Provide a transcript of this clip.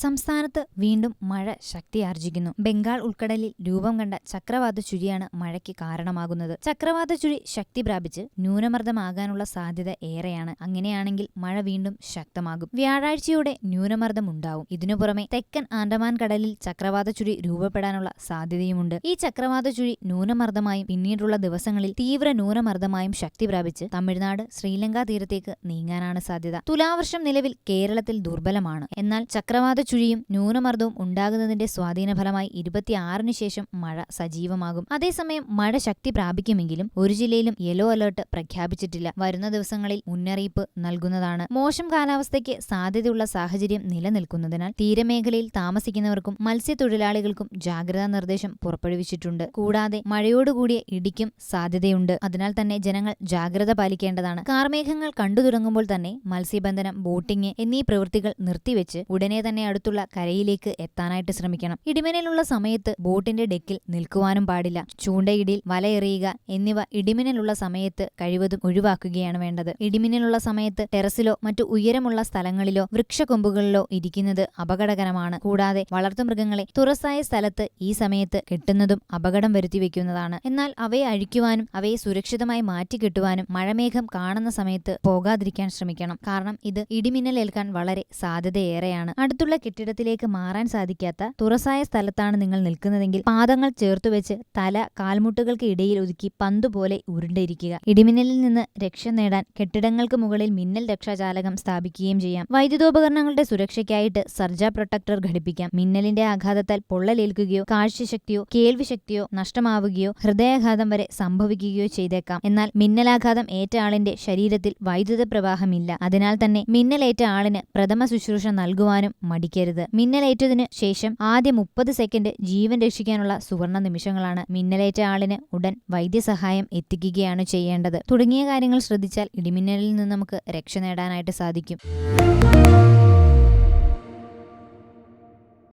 സംസ്ഥാനത്ത് വീണ്ടും മഴ ശക്തിയാർജിക്കുന്നു. ബംഗാൾ ഉൾക്കടലിൽ രൂപം കണ്ട ചക്രവാത ചുഴിയാണ് മഴയ്ക്ക് കാരണമാകുന്നത്. ചക്രവാത ചുഴി ശക്തി പ്രാപിച്ച് ന്യൂനമർദ്ദമാകാനുള്ള സാധ്യത ഏറെയാണ്. അങ്ങനെയാണെങ്കിൽ മഴ വീണ്ടും ശക്തമാകും. വ്യാഴാഴ്ചയോടെ ന്യൂനമർദ്ദം ഉണ്ടാവും ഇതിനു പുറമെ തെക്കൻ ആൻഡമാൻ കടലിൽ ചക്രവാത ചുഴി രൂപപ്പെടാനുള്ള സാധ്യതയുമുണ്ട്. ഈ ചക്രവാത ചുഴി ന്യൂനമർദ്ദമായും പിന്നീടുള്ള ദിവസങ്ങളിൽ തീവ്ര ന്യൂനമർദ്ദമായും ശക്തി പ്രാപിച്ച് തമിഴ്നാട് ശ്രീലങ്ക തീരത്തേക്ക് നീങ്ങാനാണ് സാധ്യത. തുലാവർഷം നിലവിൽ കേരളത്തിൽ ദുർബലമാണ്. എന്നാൽ ചക്രവാത ചുഴിയും ന്യൂനമർദ്ദവും ഉണ്ടാകുന്നതിന്റെ സ്വാധീനഫലമായി ഇരുപത്തിയാറിന് ശേഷം മഴ സജീവമാകും. അതേസമയം മഴ ശക്തി പ്രാപിക്കുമെങ്കിലും ഒരു ജില്ലയിലും യെല്ലോ അലർട്ട് പ്രഖ്യാപിച്ചിട്ടില്ല. വരുന്ന ദിവസങ്ങളിൽ മുന്നറിയിപ്പ് നൽകുന്നതാണ്. മോശം കാലാവസ്ഥയ്ക്ക് സാധ്യതയുള്ള സാഹചര്യം നിലനിൽക്കുന്നതിനാൽ തീരമേഖലയിൽ താമസിക്കുന്നവർക്കും മത്സ്യത്തൊഴിലാളികൾക്കും ജാഗ്രതാ നിർദ്ദേശം പുറപ്പെടുവിച്ചിട്ടുണ്ട്. കൂടാതെ മഴയോടുകൂടിയ ഇടിക്കും സാധ്യതയുണ്ട്. അതിനാൽ തന്നെ ജനങ്ങൾ ജാഗ്രത പാലിക്കേണ്ടതാണ്. കാർമേഘങ്ങൾ കണ്ടു തുടങ്ങുമ്പോൾ തന്നെ മത്സ്യബന്ധനം ബോട്ടിംഗ് എന്നീ പ്രവൃത്തികൾ നിർത്തിവെച്ച് ഉടനെ തന്നെ അടുത്തുള്ള കരയിലേക്ക് എത്താനായിട്ട് ശ്രമിക്കണം. ഇടിമിന്നലുള്ള സമയത്ത് ബോട്ടിന്റെ ഡെക്കിൽ നിൽക്കുവാനും പാടില്ല. ചൂണ്ടയിടിയിൽ വലയെറിയുക എന്നിവ ഇടിമിന്നലുള്ള സമയത്ത് കഴിവതും ഒഴിവാക്കുകയാണ് വേണ്ടത്. ഇടിമിന്നലുള്ള സമയത്ത് ടെറസിലോ മറ്റു ഉയരമുള്ള സ്ഥലങ്ങളിലോ വൃക്ഷക്കൊമ്പുകളിലോ ഇരിക്കുന്നത് അപകടകരമാണ്. കൂടാതെ വളർത്തുമൃഗങ്ങളെ തുറസായ സ്ഥലത്ത് ഈ സമയത്ത് കെട്ടുന്നതും അപകടം വരുത്തിവെക്കുന്നതാണ് എന്നാൽ അവയെ അഴിക്കുവാനും അവയെ സുരക്ഷിതമായി മാറ്റിക്കിട്ടുവാനും മഴമേഘം കാണുന്ന സമയത്ത് പോകാതിരിക്കാൻ ശ്രമിക്കണം. കാരണം ഇത് ഇടിമിന്നലേൽക്കാൻ വളരെ സാധ്യതയേറെയാണ്. അടുത്തുള്ള കെട്ടിടത്തിലേക്ക് മാറാൻ സാധിക്കാത്ത തുറസായ സ്ഥലത്താണ് നിങ്ങൾ നിൽക്കുന്നതെങ്കിൽ പാദങ്ങൾ ചേർത്തുവെച്ച് തല കാൽമുട്ടുകൾക്ക് ഇടയിൽ ഒതുക്കി പന്തുപോലെ ഉരുണ്ടിരിക്കുക. ഇടിമിന്നലിൽ നിന്ന് രക്ഷ നേടാൻ കെട്ടിടങ്ങൾക്ക് മുകളിൽ മിന്നൽ രക്ഷാചാലകം സ്ഥാപിക്കുകയും ചെയ്യാം. വൈദ്യുതോപകരണങ്ങളുടെ സുരക്ഷയ്ക്കായിട്ട് സർജ പ്രൊട്ടക്ടർ ഘടിപ്പിക്കാം. മിന്നലിന്റെ ആഘാതത്താൽ പൊള്ളലേൽക്കുകയോ കാഴ്ചശക്തിയോ കേൾവിശക്തിയോ നഷ്ടമാവുകയോ ഹൃദയാഘാതം വരെ സംഭവിക്കുകയോ ചെയ്തേക്കാം. എന്നാൽ മിന്നലാഘാതം ഏറ്റ ആളിന്റെ ശരീരത്തിൽ വൈദ്യുത പ്രവാഹമില്ല അതിനാൽ തന്നെ മിന്നലേറ്റ ആളിന് പ്രഥമ ശുശ്രൂഷ നൽകുവാനും മടിക്കരുത്. മിന്നലേറ്റതിനു ശേഷം ആദ്യ മുപ്പത് സെക്കൻഡ് ജീവൻ രക്ഷിക്കാനുള്ള സുവർണ നിമിഷങ്ങളാണ്. മിന്നലേറ്റ ആളിന് ഉടൻ വൈദ്യസഹായം എത്തിക്കുകയാണ് ചെയ്യേണ്ടത്. തുടങ്ങിയ കാര്യങ്ങൾ ശ്രദ്ധിച്ചാൽ ഇടിമിന്നലിൽ നിന്ന് നമുക്ക് രക്ഷ നേടാനായിട്ട് സാധിക്കും.